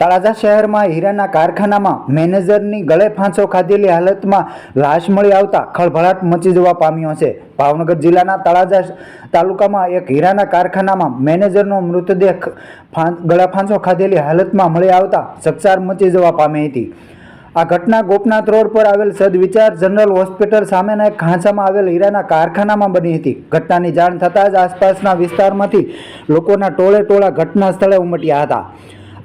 તળાજા શહેરમાં હીરાના કારખાનામાં મેનેજરની ગળે ફાંસો ખાધેલી હાલતમાં લાશ મળી આવતા ખળભળાટ મચી જવા પામ્યો છે. ભાવનગર જિલ્લાના તળાજા તાલુકામાં એક હીરાના કારખાનામાં મેનેજરનો મૃતદેહ ગળા ફાંસો ખાધેલી હાલતમાં મળી આવતા ચકચાર મચી જવા પામી હતી. આ ઘટના ગોપનાથ રોડ પર આવેલ સદવિચાર જનરલ હોસ્પિટલ સામેના એક ખાંચામાં આવેલ હીરાના કારખાનામાં બની હતી. ઘટનાની જાણ થતાં જ આસપાસના વિસ્તારમાંથી લોકોના ટોળે ટોળા ઘટના સ્થળે ઉમટ્યા હતા.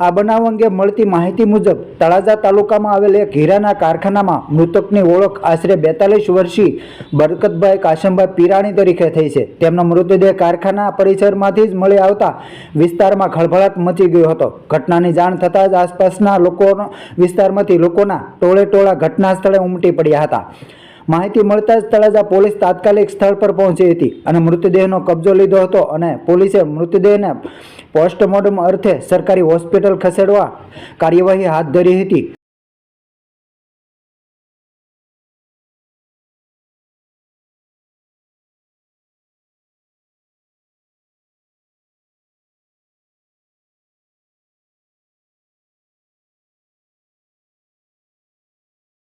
આ બનાવ અંગે મળતી માહિતી મુજબ તળાજા તાલુકામાં આવેલ એક હીરાના કારખાનામાં મૃતકની ઓળખ આશરે બેતાલીસ વર્ષીય બરકતભાઈ કાશમભાઈ પીરાણી તરીકે થઈ છે. તેમનો મૃતદેહ કારખાના પરિસરમાંથી જ મળી આવતા વિસ્તારમાં ખળભળાટ મચી ગયો હતો. ઘટનાની જાણ થતાં જ આસપાસના લોકોનો વિસ્તારમાંથી લોકોના ટોળે ટોળા ઘટના સ્થળે ઉમટી પડ્યા હતા. માહિતી મળતા જ તળાજા પોલીસ તાત્કાલિક સ્થળ પર પહોંચી હતી અને મૃતદેહનો કબજો લીધો હતો અને પોલીસે મૃતદેહને પોસ્ટમોર્ટમ અર્થે સરકારી હોસ્પિટલ ખસેડવા કાર્યવાહી હાથ ધરી હતી.